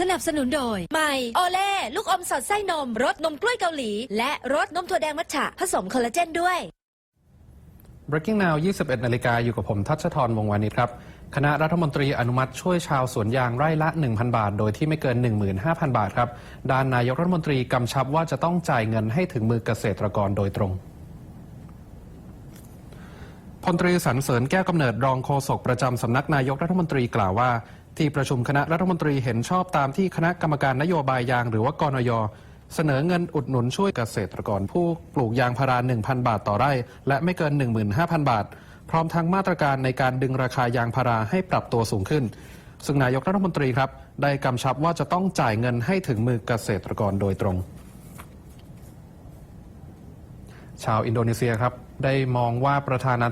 สนับสนุนโดยใหม่โอเล่ลูกอมสอดไส้นมรสนมกล้วยเกาหลี และรสนมถั่วแดงมัทฉะผสมคอลลาเจนด้วย Breaking Now 21 นาฬิกาอยู่กับผมทัชทรวงศ์วานิชครับ คณะรัฐมนตรีอนุมัติช่วยชาวสวนยางไร่ละ 1,000 บาท โดยที่ไม่เกิน 15,000 บาทครับ ด้านนายกรัฐมนตรีกำชับว่าจะต้องจ่ายเงินให้ถึงมือเกษตรกรโดยตรงพลตรีสรรเสริญแก้วกำเนิดรองโฆษกประจำสำนักนายกรัฐมนตรีกล่าวว่า ที่ประชุมคณะรัฐมนตรีเห็นชอบตามที่คณะกรรมการนโยบายยางหรือว่ากนยเสนอเงินอุดหนุนช่วยเกษตรกรผู้ปลูกยางพารา 1,000 บาทต่อไร่ และไม่เกิน 15,000 บาท พร้อมทั้งมาตรการในการดึงราคายางพาราให้ปรับตัวสูงขึ้น ซึ่งนายกรัฐมนตรีครับ ได้กำชับว่าจะต้องจ่ายเงินให้ถึงมือเกษตรกรโดยตรง ชาวอินโดนีเซียครับ ได้มองว่าประธานา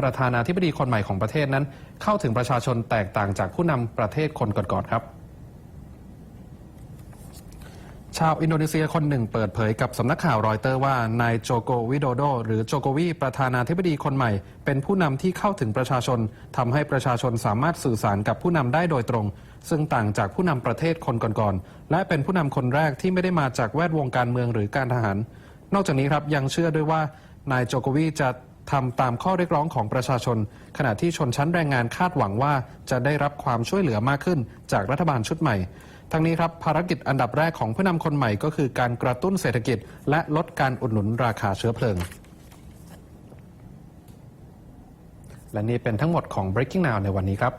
ประธานาธิบดีคนใหม่ของประเทศนั้น เข้าถึงประชาชนแตกต่างจากผู้นำประเทศคนก่อนๆครับ ชาวอินโดนีเซียคนหนึ่งเปิดเผยกับสำนักข่าวรอยเตอร์ว่านายโจโกวิโดโด หรือโจโกวีประธานาธิบดีคนใหม่ เป็นผู้นำที่เข้าถึงประชาชนทำให้ประชาชนสามารถสื่อสารกับผู้นำได้โดยตรง ซึ่งต่างจากผู้นำประเทศคนก่อนๆและเป็นผู้นำคนแรกที่ไม่ได้มาจากแวดวงการเมืองหรือการทหาร นอกจากนี้ครับยังเชื่อด้วยว่านายโจโกวีจะ ทำตามข้อเรียกร้องของประชาชน ขณะที่ชนชั้นแรงงานคาดหวังว่าจะได้รับความช่วยเหลือมากขึ้นจากรัฐบาลชุดใหม่ทั้งนี้ครับภารกิจอันดับแรกของผู้นำคนใหม่ก็คือการกระตุ้นเศรษฐกิจ และลดการอุดหนุนราคาเชื้อเพลิง และนี่เป็นทั้งหมดของ Breaking Now ในวันนี้ครับ